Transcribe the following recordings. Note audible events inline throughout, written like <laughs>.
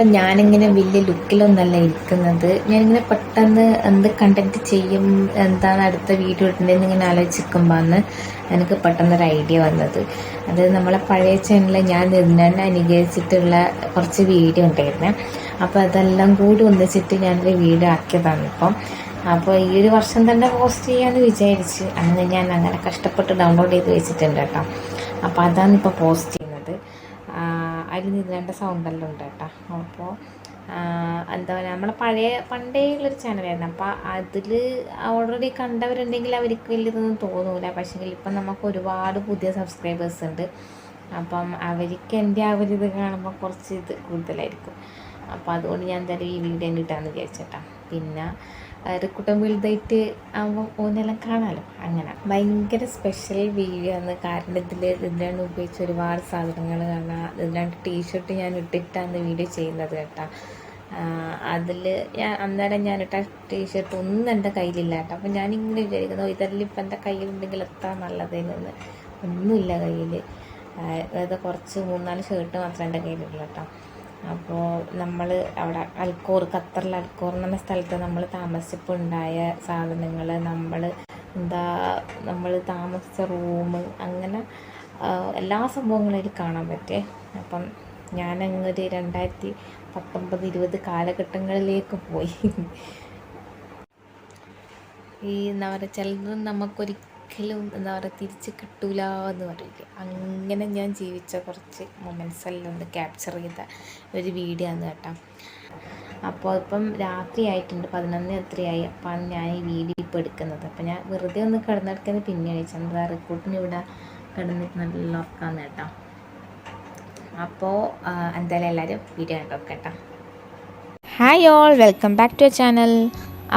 അപ്പം ഞാനിങ്ങനെ വലിയ ലുക്കിലൊന്നല്ല ഇരിക്കുന്നത്. ഞാനിങ്ങനെ പെട്ടെന്ന് എന്ത് കണ്ടക്ട് ചെയ്യും എന്താണ് അടുത്ത വീഡിയോ ഇടേണ്ടതെന്ന് ഇങ്ങനെ ആലോചിക്കുമ്പോഴാണ് എനിക്ക് പെട്ടെന്നൊരു ഐഡിയ വന്നത്. അത് നമ്മളെ പഴയ ചാനലിൽ ഞാൻ നിന്നെ അനുകരിച്ചിട്ടുള്ള കുറച്ച് വീഡിയോ ഉണ്ടായിരുന്നു. അപ്പോൾ അതെല്ലാം കൂടി ഒന്നിച്ചിട്ട് ഞാനൊരു വീഡിയോ ആക്കിയതാണ് ഇപ്പം. അപ്പോൾ ഈ ഒരു വർഷം തന്നെ പോസ്റ്റ് ചെയ്യാമെന്ന് വിചാരിച്ച്. അന്ന് ഞാൻ അങ്ങനെ കഷ്ടപ്പെട്ട് ഡൗൺലോഡ് ചെയ്ത് വെച്ചിട്ടുണ്ട് കേട്ടോ. അപ്പോൾ അതാണ് ഇപ്പോൾ പോസ്റ്റ് അതിൽ നിന്നേണ്ട സൗണ്ടെല്ലാം ഉണ്ട് കേട്ടോ. അപ്പോൾ എന്താ പറയുക നമ്മളെ പഴയ പണ്ടേ ഉള്ളൊരു ചാനലായിരുന്നു. അപ്പോൾ അതിൽ ഓൾറെഡി കണ്ടവരുണ്ടെങ്കിൽ അവർക്ക് വലിയതൊന്നും തോന്നൂല. പക്ഷേ ഇപ്പം നമുക്ക് ഒരുപാട് പുതിയ സബ്സ്ക്രൈബേഴ്സ് ഉണ്ട്. അപ്പം അവർക്ക് എന്റെ ആ ഒരു ഇത് കാണുമ്പോൾ കുറച്ച് ഇത് കൂടുതലായിരിക്കും. അപ്പോൾ അതുകൊണ്ട് ഞാൻ എന്തായാലും ഈ വീഡിയോ കിട്ടാമെന്ന് വിചാരിച്ചേട്ടാ. പിന്നെ റിക്കുട്ടം വലുതായിട്ട് ആകുമ്പോൾ ഓനെല്ലാം കാണാമല്ലോ അങ്ങനെ. ഭയങ്കര സ്പെഷ്യൽ വീഡിയോ ആണ്. കാരണം ഇതിൽ ഇതിലാണ് ഉപയോഗിച്ച് ഒരുപാട് സാധനങ്ങൾ കാണാം. ഇതിലാണ്ട് ടീഷർട്ട് ഞാൻ ഇട്ടിട്ടാണ് വീഡിയോ ചെയ്യുന്നത് കേട്ടോ. അതിൽ ഞാൻ അന്നേരം ഞാൻ ഇട്ട ടീഷർട്ട് ഒന്നും എന്റെ കയ്യിലില്ല കേട്ടോ. അപ്പം ഞാനിങ്ങനെ വിചാരിക്കുന്നു ഇതെല്ലാം ഇപ്പം എന്റെ കയ്യിലുണ്ടെങ്കിൽ എത്താൻ നല്ലതെന്ന് ഒന്നുമില്ല കയ്യിൽ അതായത് കുറച്ച് മൂന്നാൽ ഷർട്ട് മാത്രമേ എന്റെ കയ്യിലുള്ളൂ കേട്ടോ. അപ്പോൾ നമ്മൾ അവിടെ അൽക്കോർ ഖത്തറിൽ അൽക്കോർ എന്ന സ്ഥലത്ത് നമ്മൾ താമസിച്ചപ്പോൾ ഉണ്ടായ സാധനങ്ങൾ നമ്മൾ എന്താ നമ്മൾ താമസിച്ച റൂം അങ്ങനെ എല്ലാ സംഭവങ്ങളും അതിൽ കാണാൻ പറ്റേ അപ്പം ഞാനങ്ങൊരു രണ്ടായിരത്തി പത്തൊമ്പത് ഇരുപത് കാലഘട്ടങ്ങളിലേക്ക് പോയി. ഈ എന്താ പറയുക ചിലത് നമുക്കൊരിക്കലും എന്താ പറയുക തിരിച്ച് കിട്ടൂല എന്ന് പറയില്ലേ. അങ്ങനെ ഞാൻ ജീവിച്ച കുറച്ച് മൊമെന്റ്സ് എല്ലാം ഒന്ന് ക്യാപ്ചർ ചെയ്ത ഒരു വീഡിയോ ആണ് കേട്ടോ. അപ്പോൾ ഇപ്പം രാത്രി ആയിട്ടുണ്ട്. പതിനൊന്ന് എത്രയായി അപ്പോൾ ഞാൻ ഈ വീഡിയോ ഇപ്പോൾ എടുക്കുന്നത്. അപ്പം ഞാൻ വെറുതെ ഒന്ന് കിടന്നെടുക്കുന്നത് പിന്നെയാണ് ചന്ദ്ര റിക്രൂട്ടിന് ഇവിടെ കിടന്നിട്ട് നല്ല ഉറക്കാന്ന് കേട്ടോ. അപ്പോൾ എന്തായാലും എല്ലാവരും വീഡിയോ കണ്ടോ കേട്ടോ hi all welcome back to channel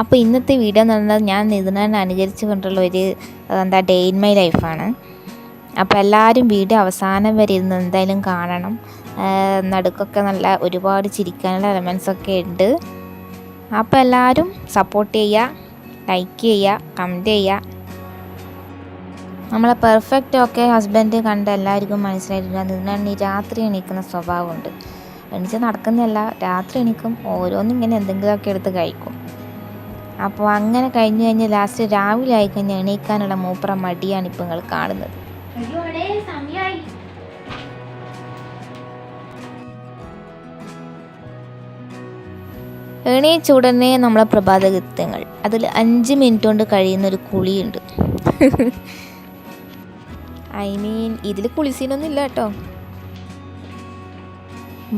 അപ്പോൾ ഇന്നത്തെ വീഡിയോ എന്ന് പറയുന്നത് ഞാൻ നിതിനാൻ അനുകരിച്ച് കൊണ്ടുള്ള ഒരു എന്താ ഡേ ഇൻ മൈ ലൈഫാണ് അപ്പോൾ എല്ലാവരും വീഡിയോ അവസാനം വരെ ഇരുന്ന് എന്തായാലും കാണണം. നടുക്കൊക്കെ നല്ല ഒരുപാട് ചിരിക്കാനുള്ള എലമെൻസ് ഒക്കെ ഉണ്ട്. അപ്പോൾ എല്ലാവരും സപ്പോർട്ട് ചെയ്യുക ലൈക്ക് ചെയ്യുക കമന്റ് ചെയ്യുക. നമ്മളെ പെർഫെക്റ്റ് ഒക്കെ ഹസ്ബൻഡ് കണ്ട് എല്ലാവർക്കും മനസ്സിലായിട്ടില്ല നിന്നാണ് ഈ രാത്രി എണീക്കുന്ന സ്വഭാവമുണ്ട്. എണീച്ച് നടക്കുന്നതല്ല രാത്രി എണീക്കും ഓരോന്നും ഇങ്ങനെ എന്തെങ്കിലുമൊക്കെ എടുത്ത് കഴിക്കും. അപ്പോൾ അങ്ങനെ കഴിഞ്ഞ് കഴിഞ്ഞ് ലാസ്റ്റ് രാവിലെ ആയി കഴിഞ്ഞ് എണീക്കാനുള്ള മൂപ്പറ മടിയാണ് ഇപ്പം നിങ്ങൾ കാണുന്നത്. എണീച്ച ഉടനെ നമ്മളെ പ്രഭാത കൃത്യങ്ങൾ അതിൽ അഞ്ച് മിനിറ്റ് കൊണ്ട് കഴിയുന്ന ഒരു കുളിയുണ്ട്. <laughs> ഐ മീൻ ഇതിൽ കുളിസീനൊന്നും ഇല്ല കേട്ടോ.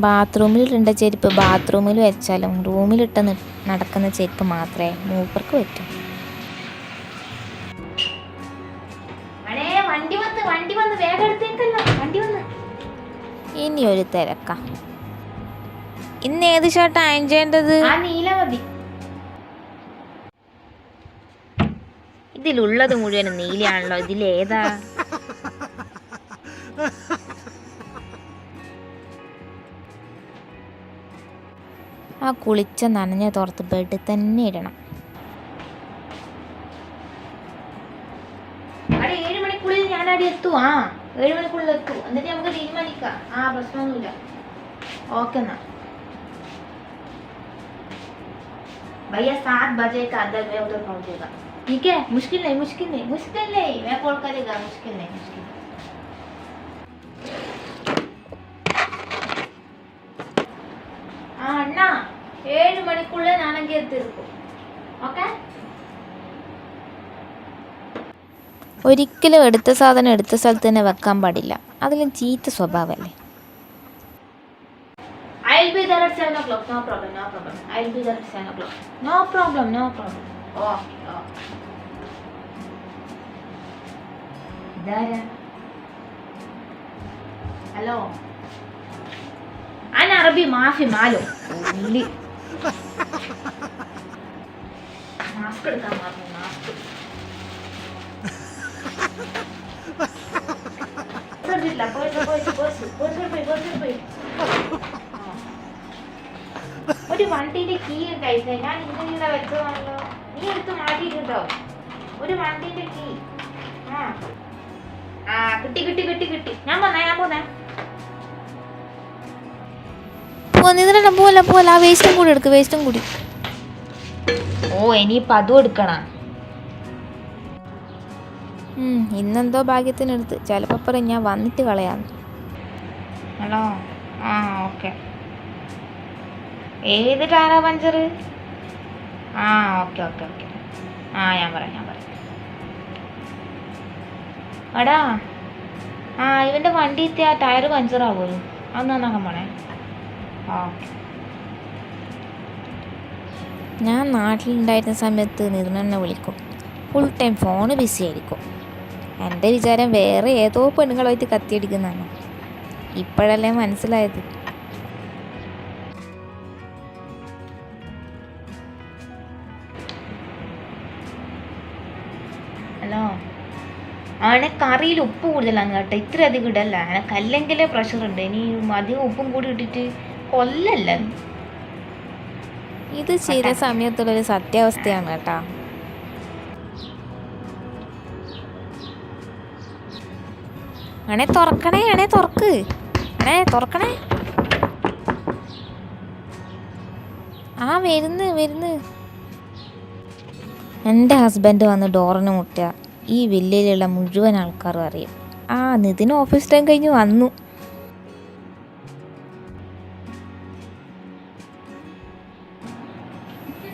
ബാത്റൂമിൽ ഇടേണ്ട ചെരുപ്പ് ബാത്റൂമിൽ വെച്ചാലും റൂമിലിട്ട് നടക്കുന്ന ചെരുപ്പ് മാത്രമേ മൂപ്പർക്ക് പറ്റൂ. വണ്ടി വന്ന് വണ്ടി വന്ന് വേഗം വണ്ടി വന്ന്. ഇനി ഒരു തിരക്ക. ഇന്ന് ഏത് ഷർട്ട് അയൺ ചെയ്യേണ്ടത്? ആ നീല മതി ഇതിലുള്ളത് മുഴുവൻ നീലയാണല്ലോ ഇതിലേതാ? <laughs> ആ കുളിച്ച നനഞ്ഞ തോർത്ത് ബെഡിൽ തന്നെ ഇടണം അവിടെ ഏഴ് മണിക്കുള്ളിൽ ഞാൻ അവിടെ എത്തും ആ ഏഴ് മണിക്കുള്ളിൽ എത്തും എന്നിട്ട് നമുക്ക് തീരുമാനിക്കാം ആ പ്രശ്നമൊന്നുമില്ല ഓക്കെ എന്നാ भैया सात बजे का अंदर में उधर पहुंचेगा ठीक है मुश्किल नहीं मुश्किल नहीं मुश्किल नहीं मैं कॉल करेगा मुश्किल नहीं मुश्किल नहीं। பேர் திருப்பும் ഒരിക്കലും എടുത്ത സാധനം എടുത്ത സ്ഥലത്ത് തന്നെ വെക്കാൻ പാടില്ല. അതിലും ചീത്ത സ്വഭാവമല്ലേ? ഹലോ അറബി മാഫി മാലോ മാസ്ക് എടുക്കാൻ പോയി ഒരു വണ്ടിന്റെ കീ ഉണ്ടായിരുന്നു ഞാൻ ഇങ്ങനെയുള്ള വെച്ചതാണല്ലോ. നീ എടുത്ത് മാറ്റിയിട്ടുണ്ടോ? ഒരു വണ്ടിന്റെ കീ ആ കിട്ടി കിട്ടി കിട്ടി കിട്ടി. ഞാൻ പോന്നേ ഞാൻ പോന്നേ. പോ പോല പോലെ ആ വേസ്റ്റും കൂടി എടുക്ക് വേസ്റ്റും കൂടി. ഓ ഇനിയിപ്പോ അതും എടുക്കണം. ഇന്നെന്തോ ഭാഗ്യത്തിനെടുത്ത്. ചിലപ്പോൾ പറയും ഞാൻ വന്നിട്ട് കളയാന്ന് ഹലോ ആ ഓക്കെ. ഏത് ടയറാ പഞ്ചർ ആ ഓക്കെ ഓക്കെ ഓക്കെ. ആ ഞാൻ പറയാം ഞാൻ പറയാം. എടാ ആ ഇവന്റെ വണ്ടി എത്തിയ ആ ടയർ പഞ്ചറാവുമല്ലോ അന്ന് നന്നാക്കാൻ പോണേ? ഞാൻ നാട്ടിലുണ്ടായിരുന്ന സമയത്ത് നിതിൻ എന്നെ വിളിക്കും. ഫുൾ ടൈം ഫോണ് ബിസി ആയിരിക്കും. എന്റെ വിചാരം വേറെ ഏതോ പെണ്ണുങ്ങളുമായിട്ട് കത്തിയടിക്കുന്നതാണ്. ഇപ്പോഴല്ലേ മനസ്സിലായത്. ഹലോ. ആണെ കറിയിൽ ഉപ്പ് കൂടുതലാണ് കേട്ടോ. ഇത്ര അധികം ഇടല്ല? എനക്ക് അല്ലെങ്കിലേ പ്രഷർ ഉണ്ട്. ഇനി അധികം ഉപ്പും കൂടി ഇട്ടിട്ട് കൊല്ലല്ല? ഇത് ചെയ്ത സമയത്തുള്ളൊരു സത്യാവസ്ഥയാണ് കേട്ടാ. അണേ തുറക്കണേ അണേ തുറക്ക്. അണേ തുറക്കണേ. ആ വരുന്ന് വരുന്ന്. എന്റെ ഹസ്ബൻഡ് വന്ന് ഡോറിന് മുട്ടുക ഈ വില്ലയിലുള്ള മുഴുവൻ ആൾക്കാരും അറിയും. ആ നിതിന് ഓഫീസ് ടൈം കഴിഞ്ഞ് വന്നു.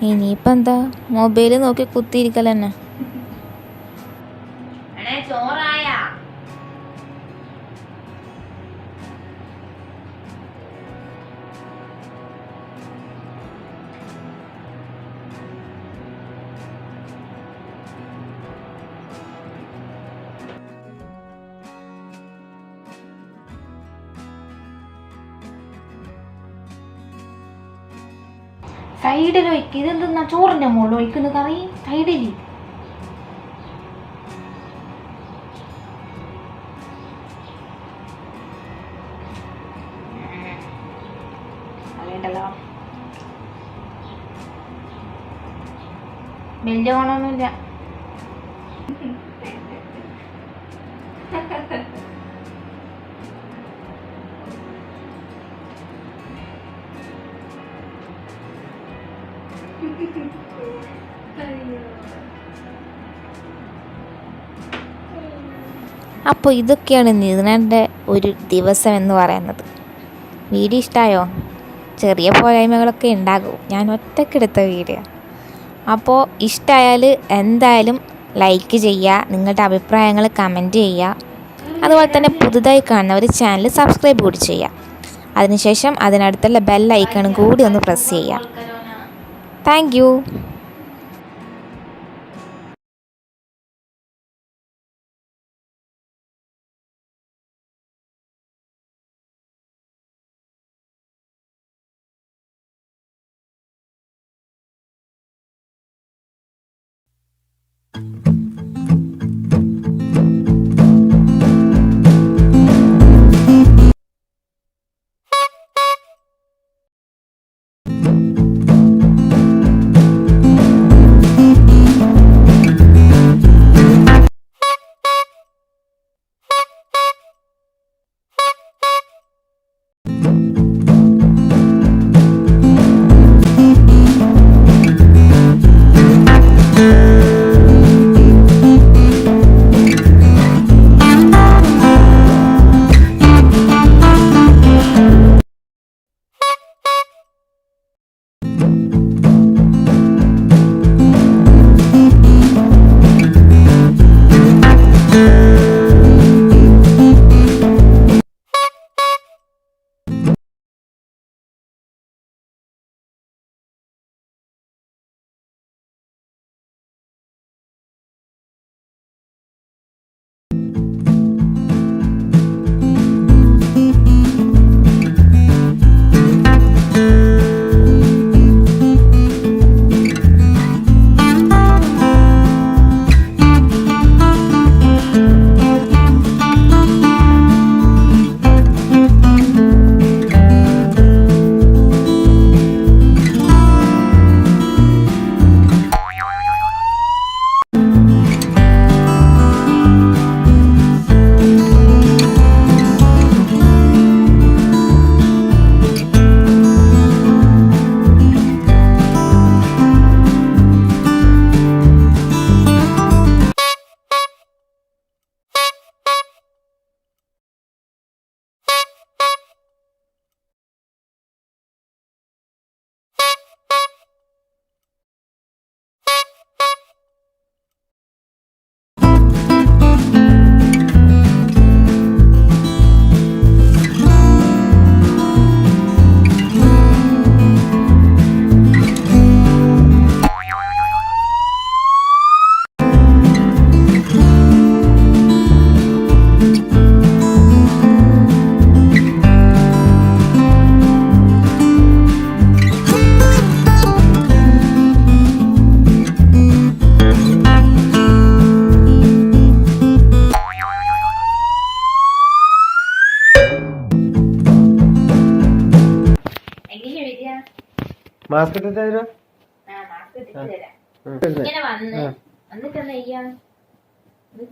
ഇനിയിപ്പോൾ എന്താ? മൊബൈൽ നോക്കി കുത്തിയിരിക്കൽ തന്നെ സൈഡിൽ വയ്ക്കും ഇതെന്തെന്നാ ചോറിന്റെ മുകളിൽ ഒഴിക്കുന്ന കറി. സൈഡിൽ അറിയണ്ടല്ലോ വലിയ ഗുണമൊന്നുമില്ല <laughs> അപ്പോൾ ഇതൊക്കെയാണ് നിതിനന്റെ ഒരു ദിവസം എന്ന് പറയുന്നത്. വീഡിയോ ഇഷ്ടമായോ ചെറിയ പോരായ്മകളൊക്കെ ഉണ്ടാകും. ഞാൻ ഒറ്റക്കെടുത്ത വീഡിയോ. അപ്പോൾ ഇഷ്ടമായാൽ എന്തായാലും ലൈക്ക് ചെയ്യുക നിങ്ങളുടെ അഭിപ്രായങ്ങൾ കമന്റ് ചെയ്യുക അതുപോലെ തന്നെ പുതുതായി കാണുന്നവർ ചാനൽ സബ്സ്ക്രൈബ് കൂടി ചെയ്യുക അതിനുശേഷം അതിനടുത്തുള്ള ബെൽ ഐക്കണും കൂടി ഒന്ന് പ്രസ് ചെയ്യുക താങ്ക്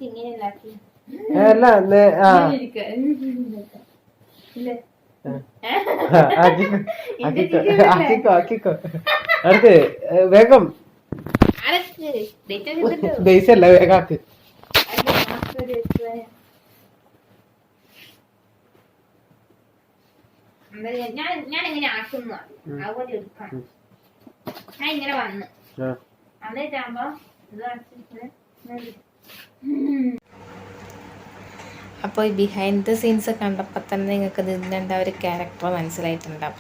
ഇങ്ങനെ ഉണ്ടാക്കി തരാം അല്ല ആ. ആക്കിക്കോ അടുത്ത് വേഗം. ദേശല്ല വേഗം ആക്ക് അതിന്റെ മാസ്ക് ഒരു വെച്ചേ. എന്താ ചെയ്യാ? ഞാൻ ഞാൻ എങ്ങനെ ആക്കുന്നു അതുപോലെ എടുക്കണം ഞാൻ ഇങ്ങനെ വന്ന്. കാണിച്ചിട്ട് അപ്പോൾ ഈ ബിഹൈൻഡ് ദ സീൻസ് കണ്ടപ്പോൾ തന്നെ നിങ്ങൾക്ക് ഇതിന്റെ ഒരു ക്യാരക്ടർ മനസ്സിലായിട്ടുണ്ടാവും.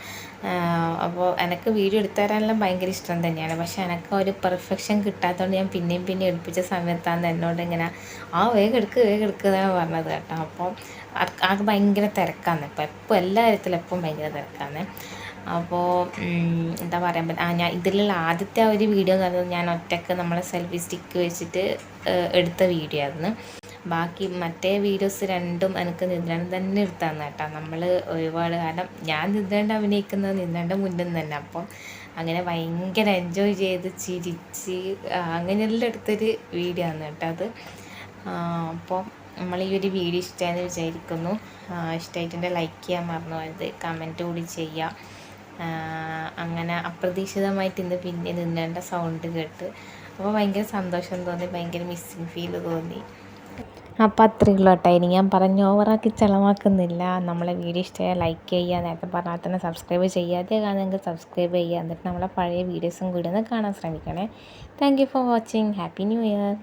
അപ്പോൾ എനിക്ക് വീഡിയോ എടുത്തു തരാനെല്ലാം ഭയങ്കര ഇഷ്ടം തന്നെയാണ്. പക്ഷേ എനിക്ക് ഒരു പെർഫെക്ഷൻ കിട്ടാത്തതുകൊണ്ട് ഞാൻ പിന്നെയും പിന്നെയും എടുപ്പിച്ച സമയത്താണ് എന്നോട് ഇങ്ങനെ ആ വേഗം എടുക്ക് വേഗം എടുക്കുക എന്നാണ് പറഞ്ഞത് കേട്ടോ. അപ്പോൾ ആൾക്ക് ഭയങ്കര തിരക്കാണ് ഇപ്പോൾ എപ്പോൾ എല്ലാ കാര്യത്തിലും എപ്പം ഭയങ്കര തിരക്കാണ് അപ്പോൾ എന്താ പറയാൻ ആ ഞാൻ ഇതിലുള്ള ആദ്യത്തെ ഒരു വീഡിയോ എന്ന് പറയുന്നത് ഞാൻ ഒറ്റയ്ക്ക് നമ്മളെ സെൽഫി സ്റ്റിക്ക് വെച്ചിട്ട് എടുത്ത വീഡിയോ ആയിരുന്നു. ബാക്കി മറ്റേ വീഡിയോസ് രണ്ടും എനിക്ക് നിദ്രണ്ട് തന്നെ എടുത്താന്ന് കേട്ടോ നമ്മൾ ഒരുപാട് കാരണം ഞാൻ നിദ്രണ്ട് അഭിനയിക്കുന്നത് നിദ്രണ്ട് മുന്നിൽ തന്നെ അപ്പം അങ്ങനെ ഭയങ്കര എൻജോയ് ചെയ്ത് ചിരിച്ച് അങ്ങനെയെല്ലാം എടുത്തൊരു വീഡിയോ ആണ് കേട്ടോ അത്. അപ്പം നമ്മൾ ഈ ഒരു വീഡിയോ ഇഷ്ടമായെന്ന് വിചാരിക്കുന്നു. ഇഷ്ടമായിട്ടുണ്ടെങ്കിൽ ലൈക്ക് ചെയ്യാൻ മറന്നു പോയത്. കമന്റ് കൂടി ചെയ്യാം. അങ്ങനെ അപ്രതീക്ഷിതമായിട്ട് ഇന്ന് പിന്നെ നിന്നേണ്ട സൗണ്ട് കേട്ട്. അപ്പോൾ ഭയങ്കര സന്തോഷം തോന്നി. ഭയങ്കര മിസ്സിങ് ഫീൽ തോന്നി. അപ്പോൾ അത്രയേ ഉള്ളൂ കേട്ടോ. ഇനി ഞാൻ പറഞ്ഞ് ഓവറാക്കി ചിലവാക്കുന്നില്ല. നമ്മളെ വീഡിയോ ഇഷ്ടമായ ലൈക്ക് ചെയ്യുക നേരത്തെ പറഞ്ഞാൽ തന്നെ സബ്സ്ക്രൈബ് ചെയ്യാതെ കാണുമെങ്കിൽ സബ്സ്ക്രൈബ് ചെയ്യുക. എന്നിട്ട് നമ്മളെ പഴയ വീഡിയോസും കൂടി ഒന്ന് കാണാൻ ശ്രമിക്കണേ. Thank for watching happy new year